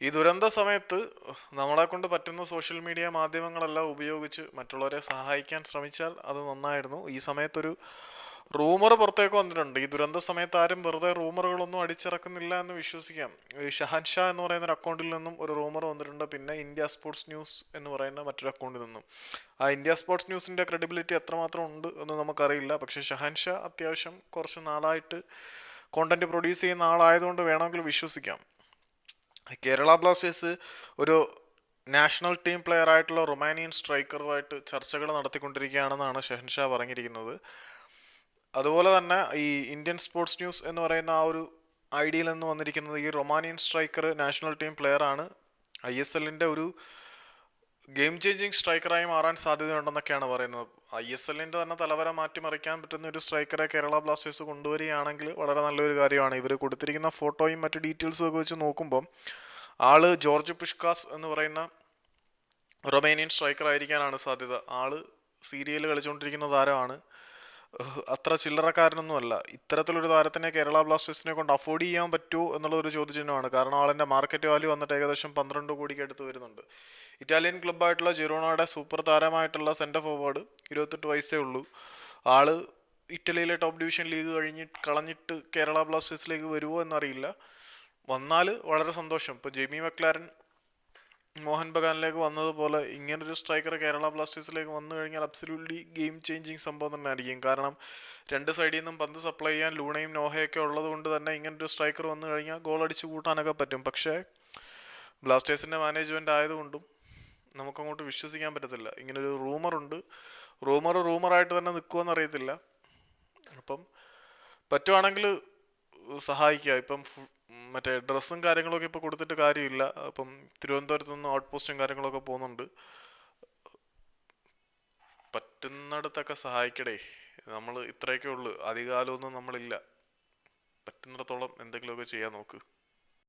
ഈ ദുരന്ത സമയത്ത് നമ്മളെ കൊണ്ട് പറ്റുന്ന സോഷ്യൽ മീഡിയ മാധ്യമങ്ങളെല്ലാം ഉപയോഗിച്ച് മറ്റുള്ളവരെ സഹായിക്കാൻ ശ്രമിച്ചാൽ അത് നന്നായിരുന്നു. ഈ സമയത്തൊരു റൂമർ പുറത്തേക്ക് വന്നിട്ടുണ്ട്. ഈ ദുരന്ത സമയത്ത് ആരും വെറുതെ റൂമറുകളൊന്നും അടിച്ചിറക്കുന്നില്ല എന്ന് വിശ്വസിക്കാം. ഈ ഷഹൻഷാ എന്ന് പറയുന്ന ഒരു അക്കൗണ്ടിൽ നിന്നും ഒരു റൂമർ വന്നിട്ടുണ്ട്. പിന്നെ ഇന്ത്യ സ്പോർട്സ് ന്യൂസ് എന്ന് പറയുന്ന മറ്റൊരു അക്കൗണ്ടിൽ നിന്നും. ആ ഇന്ത്യ സ്പോർട്സ് ന്യൂസിന്റെ ക്രെഡിബിലിറ്റി എത്രമാത്രം ഉണ്ട് എന്ന് നമുക്കറിയില്ല. പക്ഷേ ഷഹൻഷാ അത്യാവശ്യം കുറച്ച് നാളായിട്ട് കോണ്ടന്റ് പ്രൊഡ്യൂസ് ചെയ്യുന്ന ആളായതുകൊണ്ട് വേണമെങ്കിൽ വിശ്വസിക്കാം. കേരള ബ്ലാസ്റ്റേഴ്സ് ഒരു നാഷണൽ ടീം പ്ലെയർ ആയിട്ടുള്ള റൊമാനിയൻ സ്ട്രൈക്കറുമായിട്ട് ചർച്ചകൾ നടത്തിക്കൊണ്ടിരിക്കുകയാണെന്നാണ് ഷെഹൻഷാ പറഞ്ഞിരിക്കുന്നത്. അതുപോലെ തന്നെ ഈ ഇന്ത്യൻ സ്പോർട്സ് ന്യൂസ് എന്ന് പറയുന്ന ആ ഒരു ഐഡിയയിൽ നിന്ന് വന്നിരിക്കുന്നത് ഈ Romanian striker national team player ആണ്. ഐ എസ് എല്ലിന്റെ ഒരു ഗെയിം ചേഞ്ചിങ് സ്ട്രൈക്കറായി മാറാൻ സാധ്യതയുണ്ടെന്നൊക്കെയാണ് പറയുന്നത്. ഐ എസ് എല്ലിന്റെ തന്നെ തലവര മാറ്റിമറിക്കാൻ പറ്റുന്ന ഒരു സ്ട്രൈക്കറെ കേരള ബ്ലാസ്റ്റേഴ്സ് കൊണ്ടുവരികയാണെങ്കിൽ വളരെ നല്ലൊരു കാര്യമാണ്. ഇവർ കൊടുത്തിരിക്കുന്ന ഫോട്ടോയും മറ്റു ഡീറ്റെയിൽസും ഒക്കെ വെച്ച് നോക്കുമ്പം ആൾ ജോർജ് പുഷ്കാസ് എന്ന് പറയുന്ന റൊമേനിയൻ സ്ട്രൈക്കർ ആയിരിക്കാനാണ് സാധ്യത. ആൾ സീരിയൽ കളിച്ചുകൊണ്ടിരിക്കുന്ന താരമാണ്. അത്ര ചില്ലറക്കാരനൊന്നും അല്ല ഇത്തരത്തിലൊരു താരത്തിനെ കേരള ബ്ലാസ്റ്റേഴ്സിനെ കൊണ്ട് അഫോർഡ് ചെയ്യാൻ പറ്റുമോ എന്നുള്ള ഒരു ചോദ്യചിഹ്നമാണ്. കാരണം ആളിന്റെ മാർക്കറ്റ് വാല്യൂ വന്നിട്ട് ഏകദേശം പന്ത്രണ്ട് കോടിക്ക് അടുത്ത് വരുന്നുണ്ട്. ഇറ്റാലിയൻ ക്ലബ്ബായിട്ടുള്ള ജിറോണയുടെ സൂപ്പർ താരമായിട്ടുള്ള സെന്റർ ഫോർവേഡ് ഇരുപത്തെട്ട് വയസ്സേ ഉള്ളൂ. ആൾ ഇറ്റലിയിലെ ടോപ്പ് ഡിവിഷൻ ലീഗ് കഴിഞ്ഞ് കളഞ്ഞിട്ട് കേരള ബ്ലാസ്റ്റേഴ്സിലേക്ക് വരുമോ എന്നറിയില്ല. വന്നാൽ വളരെ സന്തോഷം. ഇപ്പോൾ ജെമി മക്ലാരൻ മോഹൻ ബഗാനിലേക്ക് വന്നതുപോലെ ഇങ്ങനൊരു സ്ട്രൈക്കർ കേരള ബ്ലാസ്റ്റേഴ്സിലേക്ക് വന്നു കഴിഞ്ഞാൽ അബ്സല്യൂട്ട്ലി ഗെയിം ചേഞ്ചിങ് സംഭവം തന്നെ ആയിരിക്കും കാരണം രണ്ട് സൈഡിൽ നിന്നും പന്ത് സപ്ലൈ ചെയ്യാൻ ലൂണയും നോഹയൊക്കെ ഉള്ളത് കൊണ്ട് തന്നെ ഇങ്ങനൊരു സ്ട്രൈക്കർ വന്നു കഴിഞ്ഞാൽ ഗോൾ അടിച്ചു കൂട്ടാനൊക്കെ പറ്റും. പക്ഷേ ബ്ലാസ്റ്റേഴ്സിന്റെ മാനേജ്മെന്റ് ആയതുകൊണ്ടും നമുക്കങ്ങോട്ട് വിശ്വസിക്കാൻ പറ്റത്തില്ല. ഇങ്ങനൊരു റൂമറുണ്ട് റൂമർ റൂമറായിട്ട് തന്നെ നിൽക്കുമെന്ന് അറിയത്തില്ല. അപ്പം പറ്റുവാണെങ്കിൽ സഹായിക്കുക. ഇപ്പം മറ്റേ ഡ്രസ്സും കാര്യങ്ങളൊക്കെ ഇപ്പോൾ കൊടുത്തിട്ട് കാര്യമില്ല. അപ്പം തിരുവനന്തപുരത്ത് നിന്ന് ഔട്ട് പോസ്റ്റും കാര്യങ്ങളൊക്കെ പോകുന്നുണ്ട്. പറ്റുന്നിടത്തൊക്കെ സഹായിക്കടേ. നമ്മൾ ഇത്രയൊക്കെ ഉള്ളു. അധികാലമൊന്നും നമ്മളില്ല. പറ്റുന്നിടത്തോളം എന്തെങ്കിലുമൊക്കെ ചെയ്യാൻ നോക്ക്.